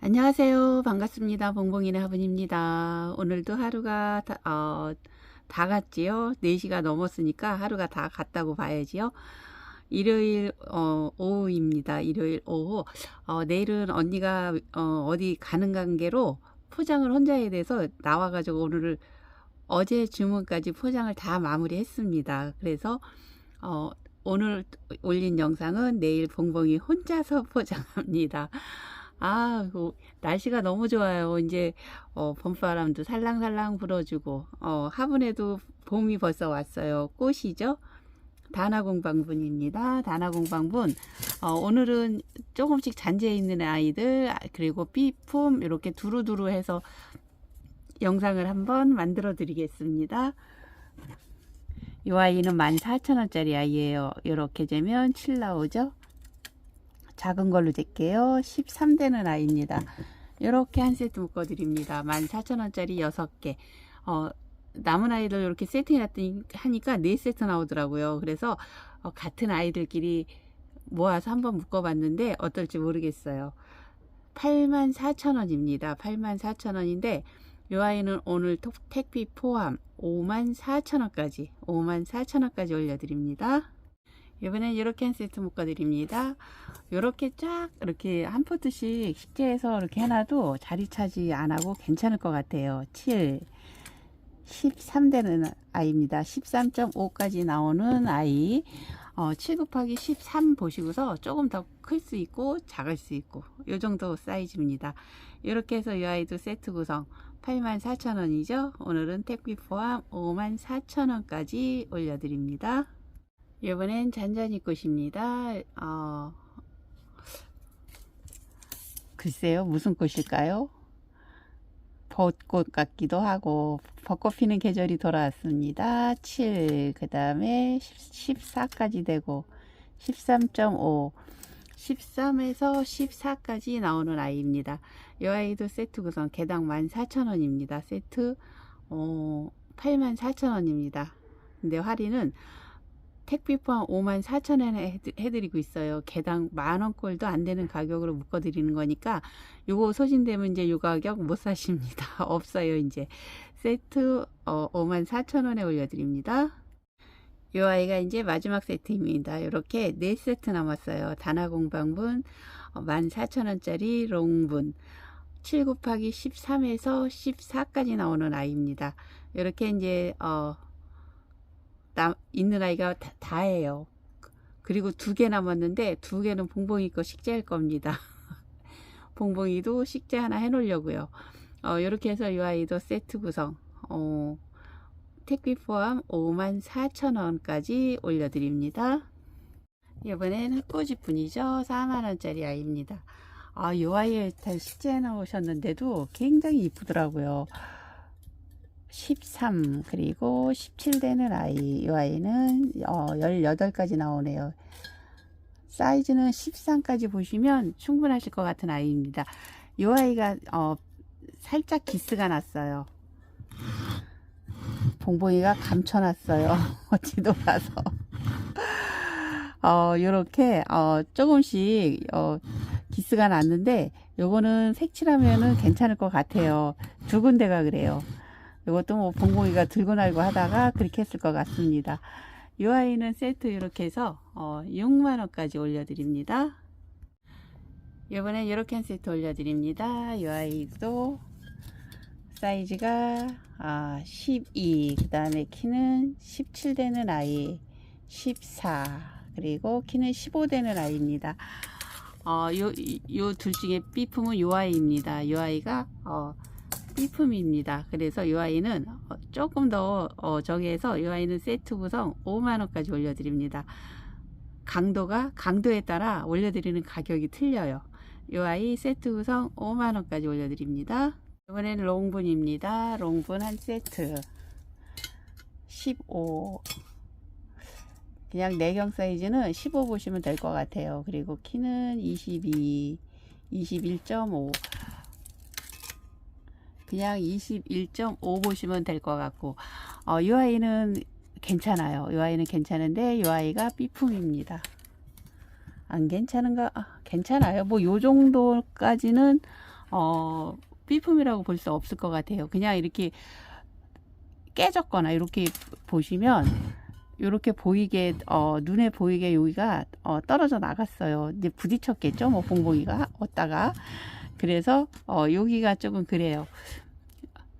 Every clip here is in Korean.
안녕하세요. 반갑습니다. 봉봉이네 화분입니다. 오늘도 하루가 다, 어, 다 갔지요. 4시가 넘었으니까 하루가 다 갔다고 봐야지요. 일요일 어, 오후입니다. 일요일 오후. 어, 내일은 언니가 어, 어디 가는 관계로 포장을 혼자 해야 돼서 나와가지고 오늘을 어제 주문까지 포장을 다 마무리했습니다. 그래서 어, 오늘 올린 영상은 내일 봉봉이 혼자서 포장합니다. 아, 그 날씨가 너무 좋아요. 이제 어, 봄바람도 살랑살랑 불어주고 어, 화분에도 봄이 벌써 왔어요. 꽃이죠. 다나공방분입니다. 다나공방분. 어, 오늘은 조금씩 잔재해 있는 아이들 아, 그리고 B품 이렇게 두루두루 해서 영상을 한번 만들어 드리겠습니다. 이 아이는 14,000원짜리 아이예요. 이렇게 재면 7 나오죠. 작은 걸로 잴게요. 13대는 아이입니다. 이렇게 한 세트 묶어드립니다. 14,000원짜리 6개. 어, 남은 아이들 이렇게 세팅해 하니까 4세트 나오더라고요. 그래서 어, 같은 아이들끼리 모아서 한번 묶어봤는데 어떨지 모르겠어요. 84,000원입니다. 84,000원인데 이 아이는 오늘 톡- 택비 포함 54,000원까지 54,000원까지 올려드립니다. 이번엔 이렇게 한 세트 묶어드립니다. 이렇게 쫙 이렇게 한 포트씩 식재해서 이렇게 해놔도 자리 차지 안 하고 괜찮을 것 같아요. 7, 13되는 아이입니다. 13.5까지 나오는 아이. 어, 7 곱하기 13 보시고서 조금 더 클 수 있고 작을 수 있고 이 정도 사이즈입니다. 이렇게 해서 이 아이도 세트 구성 84,000원이죠. 오늘은 택비 포함 54,000원까지 올려드립니다. 이번엔 잔잔이 꽃입니다. 어, 글쎄요, 무슨 꽃일까요? 벚꽃 같기도 하고, 벚꽃 피는 계절이 돌아왔습니다. 7, 그 다음에 14까지 되고, 13.5, 13에서 14까지 나오는 아이입니다. 이 아이도 세트 구성 개당 14,000원입니다. 세트, 어, 84,000원입니다. 근데 할인은 택비 포함 5만 4천 원에 해드리고 있어요. 개당 만원 꼴도 안 되는 가격으로 묶어드리는 거니까 요거 소진되면 이제 요 가격 못 사십니다. 없어요 이제 세트 어, 5만 4천 원에 올려드립니다. 요 아이가 이제 마지막 세트입니다. 이렇게 네 세트 남았어요. 단화 공방분 어, 14,000원짜리 롱분 7 곱하기 13에서 14까지 나오는 아이입니다. 이렇게 이제 어 남, 있는 아이가 다, 다예요. 그리고 두 개 남았는데 두 개는 봉봉이 거 식재할 겁니다. 봉봉이도 식재 하나 해놓으려고요. 어, 이렇게 해서 이 아이도 세트 구성 어, 택비 포함 54,000원까지 올려드립니다. 이번엔 흑꼬지 분이죠. 4만원짜리 아이입니다. 아, 이 아이에 다 식재해 놓으셨는데도 굉장히 이쁘더라고요. 13 그리고 17 되는 아이. 이 아이는 어, 18까지 나오네요. 사이즈는 13까지 보시면 충분하실 것 같은 아이입니다. 이 아이가 어, 살짝 기스가 났어요. 봉봉이가 감춰놨어요. 어디도 가서. 어, 요렇게 어, 조금씩 어, 기스가 났는데 요거는 색칠하면은 괜찮을 것 같아요. 두 군데가 그래요 이것도 뭐 봉봉이가 들고 날고 하다가 그렇게 했을 것 같습니다. 이 아이는 세트 이렇게 해서 어, 6만원까지 올려드립니다. 이번엔 이렇게 한 세트 올려드립니다. 이 아이도 사이즈가 아, 12, 그 다음에 키는 17 되는 아이, 14, 그리고 키는 15 되는 아이입니다. 어, 요, 요 둘 중에 B품은 요 아이입니다. 요 아이가, 어, B품입니다. 그래서 이 아이는 어, 조금 더 어, 저기에서 이 아이는 세트 구성 5만원까지 올려드립니다. 강도가 강도에 따라 올려드리는 가격이 틀려요. 이 아이 세트 구성 5만원까지 올려드립니다. 이번에는 롱분입니다. 롱분 한 세트 15 그냥 내경 사이즈는 15 보시면 될 것 같아요. 그리고 키는 22 21.5 그냥 21.5 보시면 될 것 같고 어, 이 아이는 괜찮아요. 이 아이는 괜찮은데 이 아이가 B품입니다. 안 괜찮은가? 아, 괜찮아요. 뭐 요 정도까지는 어, B품이라고 볼 수 없을 것 같아요. 그냥 이렇게 깨졌거나 이렇게 보시면 이렇게 보이게 어, 눈에 보이게 여기가 어, 떨어져 나갔어요. 이제 부딪혔겠죠, 뭐 봉봉이가 얻다가 그래서 어, 여기가 조금 그래요.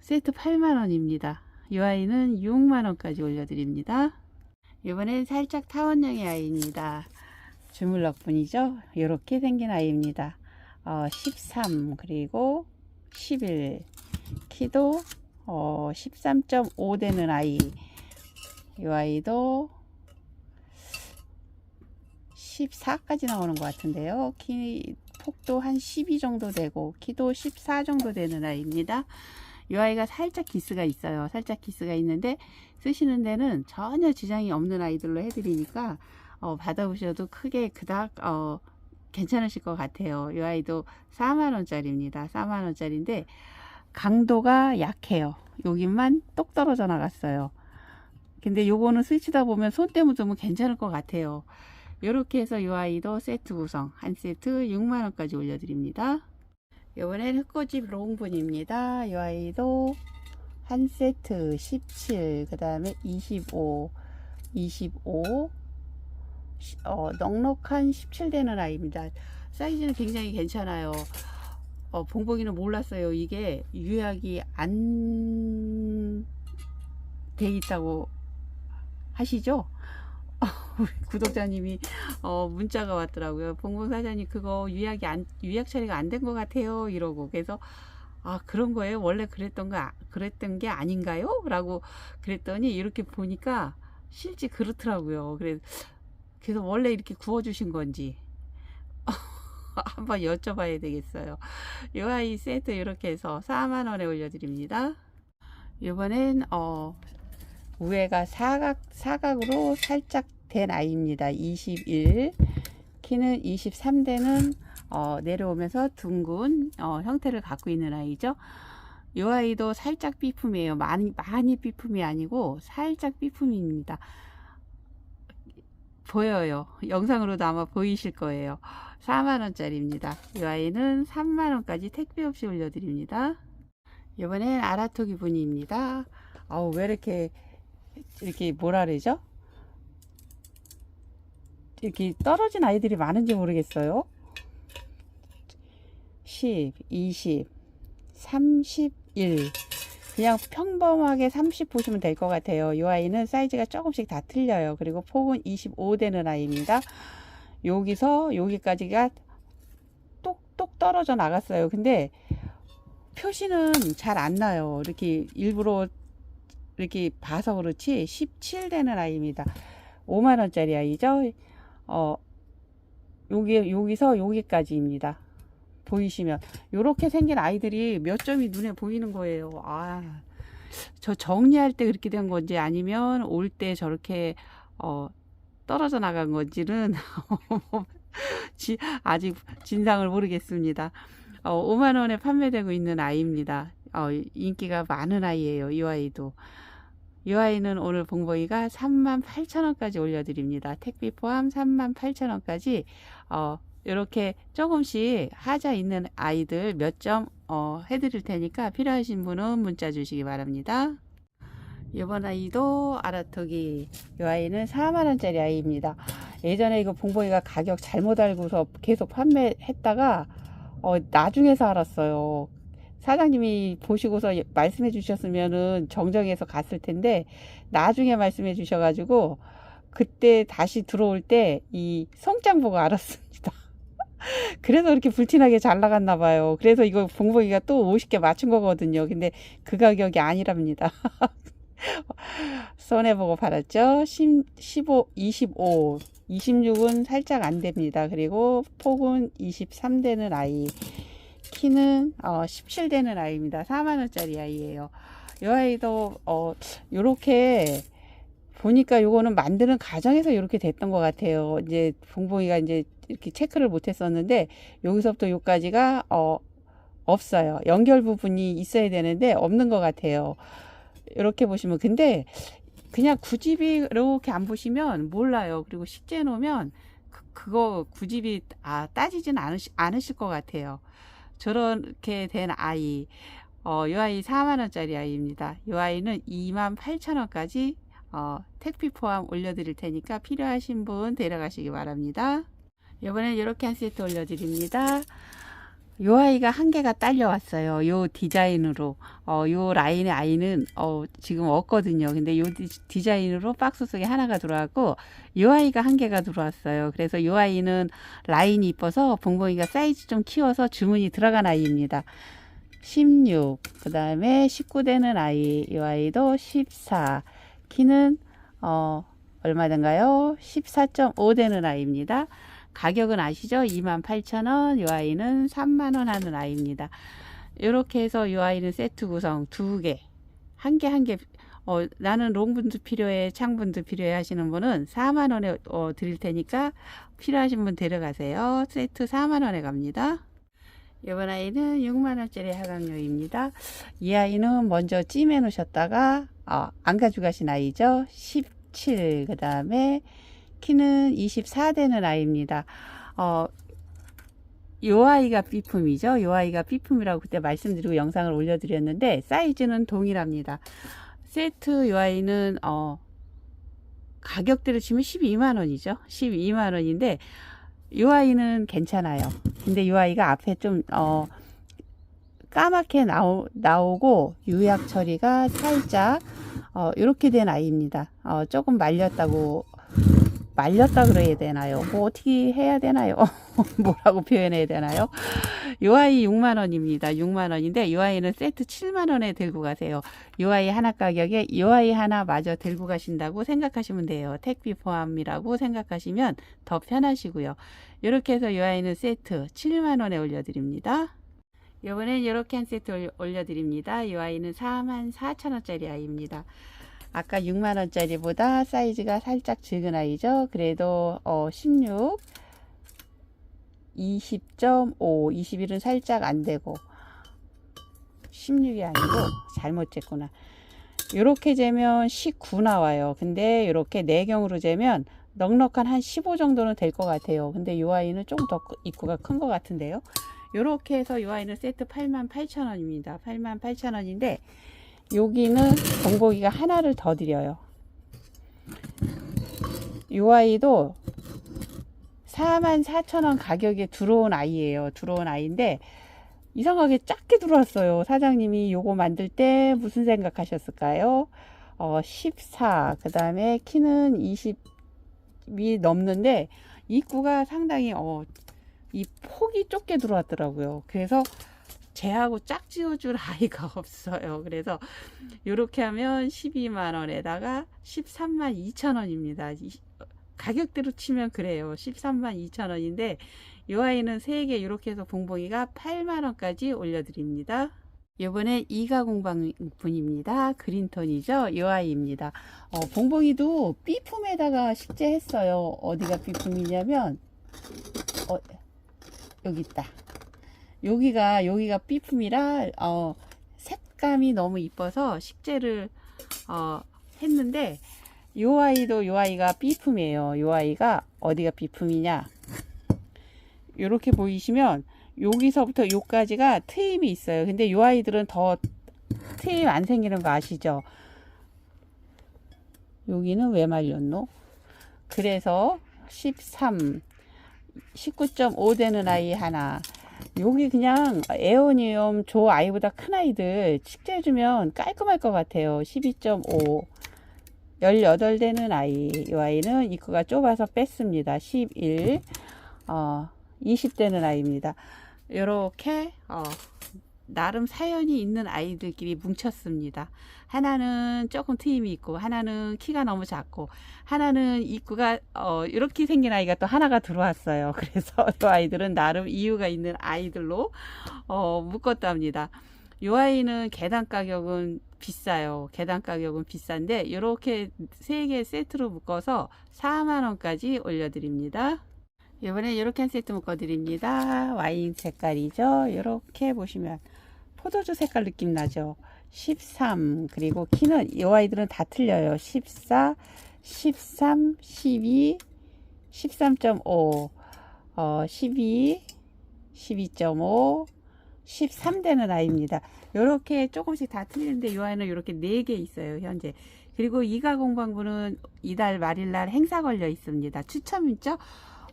세트 8만 원입니다. 이 아이는 6만 원까지 올려드립니다. 이번엔 살짝 타원형의 아이입니다. 주물럭 분이죠. 이렇게 생긴 아이입니다. 어, 13 그리고 11 키도 어, 13.5 되는 아이 이 아이도 14까지 나오는 것 같은데요. 키 폭도 한 12 정도 되고 키도 14 정도 되는 아이입니다. 이 아이가 살짝 기스가 있어요. 살짝 기스가 있는데 쓰시는 데는 전혀 지장이 없는 아이들로 해드리니까 어, 받아보셔도 크게 그닥 어, 괜찮으실 것 같아요. 이 아이도 4만원짜리입니다. 4만원짜리인데 강도가 약해요. 여기만 똑 떨어져 나갔어요. 근데 요거는 스치다 보면 손때 묻으면 괜찮을 것 같아요. 이렇게 해서 이 아이도 세트 구성 한 세트 6만원까지 올려드립니다. 이번엔 흑고집 롱분입니다. 이 아이도 한 세트 17, 그 다음에 25, 25, 어, 넉넉한 17 되는 아이입니다. 사이즈는 굉장히 괜찮아요. 어, 봉봉이는 몰랐어요. 이게 유약이 안 돼 있다고 하시죠? 우리 구독자님이 어, 문자가 왔더라고요. 봉봉 사장님 그거 유약이 안 유약 처리가 안 된 것 같아요. 이러고 그래서 아 그런 거예요. 원래 그랬던 거 그랬던 게 아닌가요? 라고 그랬더니 이렇게 보니까 실제 그렇더라고요. 그래서 그래서 원래 이렇게 구워주신 건지 한번 여쭤봐야 되겠어요. 이 아이 세트 이렇게 해서 4만 원에 올려드립니다. 이번엔 어, 우회가 사각, 사각으로 살짝 된 아이입니다. 21 키는 23대는 어, 내려오면서 둥근 어, 형태를 갖고 있는 아이죠. 이 아이도 살짝 B품이에요. 많이, 많이 B품이 아니고 살짝 B품입니다. 보여요. 영상으로도 아마 보이실 거예요. 4만원짜리입니다. 이 아이는 3만원까지 택배 없이 올려드립니다. 이번엔 아라토기 분입니다. 아우, 왜 이렇게, 이렇게 뭐라 그러죠? 이렇게 떨어진 아이들이 많은지 모르겠어요. 10, 20, 31. 그냥 평범하게 30 보시면 될 것 같아요. 이 아이는 사이즈가 조금씩 다 틀려요. 그리고 폭은 25 되는 아이입니다. 여기서 여기까지가 똑똑 떨어져 나갔어요. 근데 표시는 잘 안 나요. 이렇게 일부러 이렇게 봐서 그렇지 17 되는 아이입니다. 5만원짜리 아이죠. 어, 여기, 여기서 여기까지입니다. 보이시면 이렇게 생긴 아이들이 몇 점이 눈에 보이는 거예요. 아, 저 정리할 때 그렇게 된 건지 아니면 올 때 저렇게 어, 떨어져 나간 건지는 아직 진상을 모르겠습니다. 어, 5만 원에 판매되고 있는 아이입니다. 어, 인기가 많은 아이예요. 이 아이도. 이 아이는 오늘 봉봉이가 3만 8천 원까지 올려드립니다. 택비 포함 3만 8천 원까지 어, 이렇게 조금씩 하자 있는 아이들 몇점 어, 해드릴 테니까 필요하신 분은 문자 주시기 바랍니다. 이번 아이도 아라토기 이 아이는 4만원짜리 아이입니다. 예전에 이거 봉봉이가 가격 잘못 알고서 계속 판매했다가 어, 나중에서 알았어요. 사장님이 보시고서 말씀해 주셨으면은 정정해서 갔을 텐데 나중에 말씀해 주셔가지고 그때 다시 들어올 때 이 성장 보고 알았습니다. 그래서 이렇게 불티나게 잘 나갔나 봐요. 그래서 이거 봉봉이가 또 50개 맞춘 거거든요. 근데 그 가격이 아니랍니다. 손해보고 팔았죠. 15, 25, 26은 살짝 안 됩니다. 그리고 폭은 23되는 아이. 키는 어, 17 되는 아이입니다. 4만원짜리 아이예요. 이 아이도 어, 요렇게 보니까 요거는 만드는 과정에서 이렇게 됐던 것 같아요. 이제 봉봉이가 이제 이렇게 체크를 못 했었는데 여기서부터 여기까지가 어, 없어요. 연결 부분이 있어야 되는데 없는 것 같아요. 이렇게 보시면 근데 그냥 구집이 이렇게 안 보시면 몰라요. 그리고 식재 놓으면 그, 그거 구집이 아 따지진 않으시, 않으실 것 같아요. 저렇게 된 아이 어, 이 아이 4만원짜리 아이입니다. 이 아이는 2만 8천원까지 어, 택비 포함 올려드릴 테니까 필요하신 분 데려가시기 바랍니다. 이번엔 이렇게 한 세트 올려드립니다. 요 아이가 한 개가 딸려왔어요. 요 디자인으로. 어, 요 라인의 아이는, 어, 지금 없거든요. 근데 요 디, 디자인으로 박스 속에 하나가 들어왔고, 요 아이가 한 개가 들어왔어요. 그래서 요 아이는 라인이 이뻐서 봉봉이가 사이즈 좀 키워서 주문이 들어간 아이입니다. 16, 그 다음에 19 되는 아이, 이 아이도 14, 키는, 어, 얼마 된가요? 14.5 되는 아이입니다. 가격은 아시죠? 28,000원, 이 아이는 3만원 하는 아이입니다. 이렇게 해서 이 아이는 세트 구성 두 개, 한 개, 한 개, 어, 나는 롱분도 필요해, 창분도 필요해 하시는 분은 4만원에 어, 드릴 테니까 필요하신 분 데려가세요. 세트 4만원에 갑니다. 이번 아이는 6만원짜리 하강료입니다. 이 아이는 먼저 찜해 놓으셨다가, 어, 안 가져가신 아이죠. 17, 그 다음에 키는 24 되는 아이입니다. 어, 요 아이가 B품이죠. 요 아이가 B품이라고 그때 말씀드리고 영상을 올려드렸는데, 사이즈는 동일합니다. 세트 요 아이는, 어, 가격대로 치면 12만원이죠. 12만원인데, 요 아이는 괜찮아요. 근데 요 아이가 앞에 좀, 어, 까맣게 나오, 나오고, 유약 처리가 살짝, 어, 이렇게 된 아이입니다. 어, 조금 말렸다고, 말렸다 그래야 되나요? 뭐 어떻게 해야 되나요? 뭐라고 표현해야 되나요? 요 아이 6만원입니다. 6만원인데, 요 아이는 세트 7만원에 들고 가세요. 요 아이 하나 가격에 요 아이 하나 마저 들고 가신다고 생각하시면 돼요. 택비 포함이라고 생각하시면 더 편하시고요. 이렇게 해서 요 아이는 세트 7만원에 올려드립니다. 요번엔 이렇게 한 세트 올려- 올려드립니다. 이 아이는 4만 4천원짜리 아이입니다. 아까 6만원짜리보다 사이즈가 살짝 적은 아이죠. 그래도 어, 16, 20.5, 21은 살짝 안 되고 16이 아니고 잘못 쟀구나. 이렇게 재면 19 나와요. 근데 이렇게 내경으로 재면 넉넉한 한 15 정도는 될 것 같아요. 근데 이 아이는 좀더 입구가 큰 것 같은데요. 이렇게 해서 이 아이는 세트 88,000원입니다. 88,000원인데 여기는 정보기가 하나를 더 드려요. 이 아이도 44,000원 가격에 들어온 아이예요. 들어온 아이인데 이상하게 작게 들어왔어요. 사장님이 요거 만들 때 무슨 생각하셨을까요? 어, 14. 그 다음에 키는 20이 넘는데 입구가 상당히 어, 이 폭이 좁게 들어왔더라고요. 그래서 쟤하고 짝 지어줄 아이가 없어요. 그래서 이렇게 하면 12만 원에다가 13만 2천 원입니다. 가격대로 치면 그래요. 13만 2천 원인데 이 아이는 3개 이렇게 해서 봉봉이가 8만 원까지 올려드립니다. 이번에 이가 공방분입니다. 그린톤이죠. 이 아이입니다. 어, 봉봉이도 B품에다가 식재했어요. 어디가 B품이냐면 어, 여기 있다. 여기가 여기가 B품이라 어, 색감이 너무 이뻐서 식재를 어, 했는데 요 아이도 요 아이가 B품이에요. 요 아이가 어디가 B품이냐? 요렇게 보이시면 여기서부터 요까지가 트임이 있어요. 근데 요 아이들은 더 트임 안 생기는 거 아시죠? 여기는 왜 말렸노? 그래서 13 19.5 되는 아이 하나 여기 그냥 에어니움 조 아이보다 큰 아이들 식재해주면 깔끔할 것 같아요. 12.5 18 되는 아이. 이 아이는 입구가 좁아서 뺐습니다. 11 어, 20 되는 아이입니다. 이렇게 어, 나름 사연이 있는 아이들끼리 뭉쳤습니다. 하나는 조금 트임이 있고, 하나는 키가 너무 작고, 하나는 입구가 어, 이렇게 생긴 아이가 또 하나가 들어왔어요. 그래서 이 아이들은 나름 이유가 있는 아이들로 어, 묶었답니다. 이 아이는 계단 가격은 비싸요. 계단 가격은 비싼데 이렇게 세 개 세트로 묶어서 4만 원까지 올려드립니다. 이번에 이렇게 한 세트 묶어 드립니다. 와인 색깔이죠. 이렇게 보시면 포도주 색깔 느낌 나죠. 13 그리고 키는 이 아이들은 다 틀려요. 14, 13, 12, 13.5, 어, 12, 12.5, 13되는 아이입니다. 이렇게 조금씩 다 틀리는데 이 아이는 이렇게 4개 있어요, 현재. 그리고 이가 공방부는 이달 말일 날 행사 걸려 있습니다. 추첨 있죠?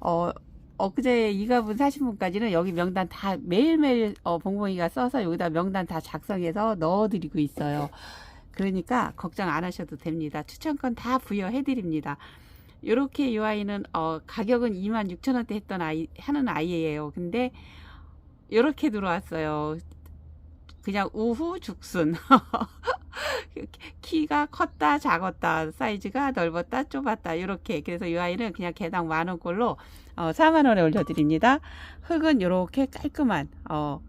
어, 엊그제 이가분 사신 분까지는 여기 명단 다 매일매일 어, 봉봉이가 써서 여기다 명단 다 작성해서 넣어드리고 있어요. 그러니까 걱정 안 하셔도 됩니다. 추천권 다 부여해 드립니다. 요렇게 이 아이는 어, 가격은 26,000원대 했던 아이 하는 아이예요. 근데 요렇게 들어왔어요. 그냥 우후 죽순. 키가 컸다 작았다 사이즈가 넓었다 좁았다 이렇게 그래서 이 아이는 그냥 개당 만원꼴로 어, 4만원에 올려드립니다. 흙은 이렇게 깔끔한 어,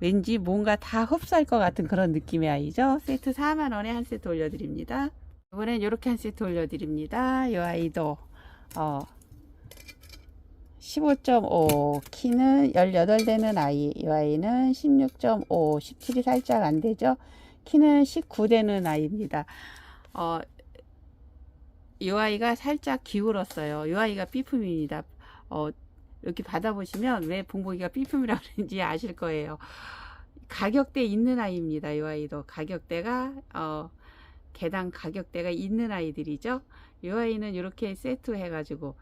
왠지 뭔가 다 흡수할 것 같은 그런 느낌의 아이죠? 세트 4만원에 한 세트 올려드립니다. 이번엔 이렇게 한 세트 올려드립니다. 이 아이도 어, 15.5 키는 18되는 아이 이 아이는 16.5 17이 살짝 안 되죠? 키는 19되는 아이입니다. 어, 이 아이가 살짝 기울었어요. 이 아이가 B품입니다 어, 이렇게 받아보시면 왜 봉봉이가 B품이라고 그러는지 아실 거예요 가격대 있는 아이입니다 이 아이도 가격대가 어, 개당 가격대가 있는 아이들이죠 이 아이는 이렇게 세트 해가지고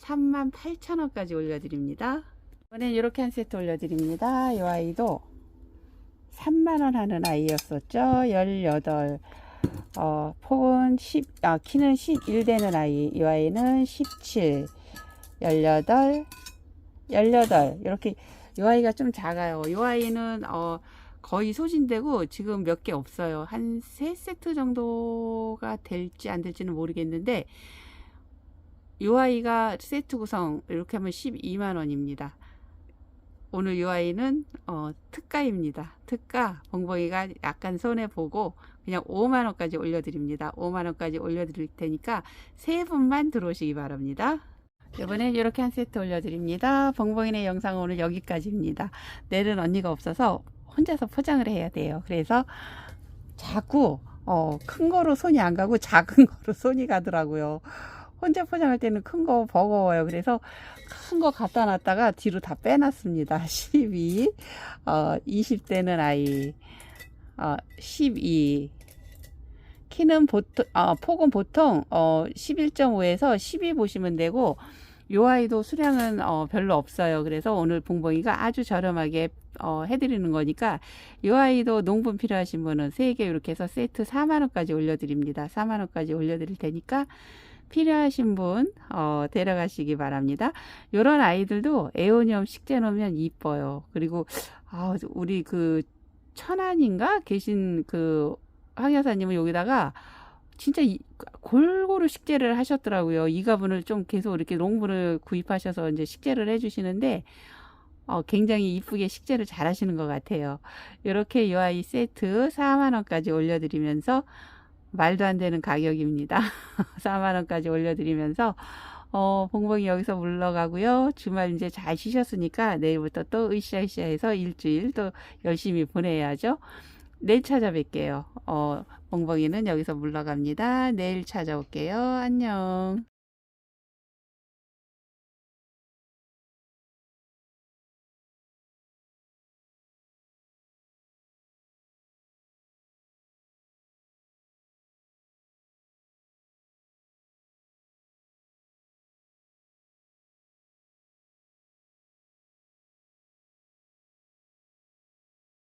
38,000원까지 올려드립니다. 이번엔 이렇게 한 세트 올려드립니다. 이 아이도 3만원 하는 아이였었죠. 18. 어, 폭은 10, 아, 키는 11 되는 아이. 이 아이는 17, 18, 18. 이렇게, 이 아이가 좀 작아요. 이 아이는, 어, 거의 소진되고 지금 몇 개 없어요. 한 3세트 정도가 될지 안 될지는 모르겠는데, 이 아이가 세트 구성 이렇게 하면 12만 원입니다. 오늘 이 아이는 어, 특가입니다. 특가 봉봉이가 약간 손해 보고 그냥 5만 원까지 올려드립니다. 5만 원까지 올려드릴 테니까 세 분만 들어오시기 바랍니다. 이번엔 이렇게 한 세트 올려드립니다. 봉봉이네 영상 오늘 여기까지입니다. 내일은 언니가 없어서 혼자서 포장을 해야 돼요. 그래서 자꾸 어, 큰 거로 손이 안 가고 작은 거로 손이 가더라고요. 혼자 포장할 때는 큰 거 버거워요. 그래서 큰 거 갖다 놨다가 뒤로 다 빼놨습니다. 12, 어, 20대는 아이, 어, 12. 키는 보통, 어, 폭은 보통, 어, 11.5에서 12 보시면 되고, 요 아이도 수량은 어, 별로 없어요. 그래서 오늘 봉봉이가 아주 저렴하게 어, 해드리는 거니까 요 아이도 농분 필요하신 분은 3개 이렇게 해서 세트 4만원까지 올려드립니다. 4만원까지 올려드릴 테니까 필요하신 분 어, 데려가시기 바랍니다. 요런 아이들도 에오니엄 식재 놓으면 이뻐요. 그리고 아, 우리 그 천안인가 계신 그 황 여사님은 여기다가 진짜 이, 골고루 식재를 하셨더라고요. 이 가분을 좀 계속 이렇게 농분을 구입하셔서 이제 식재를 해주시는데 어, 굉장히 이쁘게 식재를 잘 하시는 것 같아요. 이렇게 이 아이 세트 4만원까지 올려드리면서 말도 안 되는 가격입니다. 4만원까지 올려드리면서 어, 봉봉이 여기서 물러가고요. 주말 이제 잘 쉬셨으니까 내일부터 또 으쌰으쌰 해서 일주일 또 열심히 보내야죠. 내일 찾아뵐게요. 어, 봉봉이는 여기서 물러갑니다. 내일 찾아올게요. 안녕.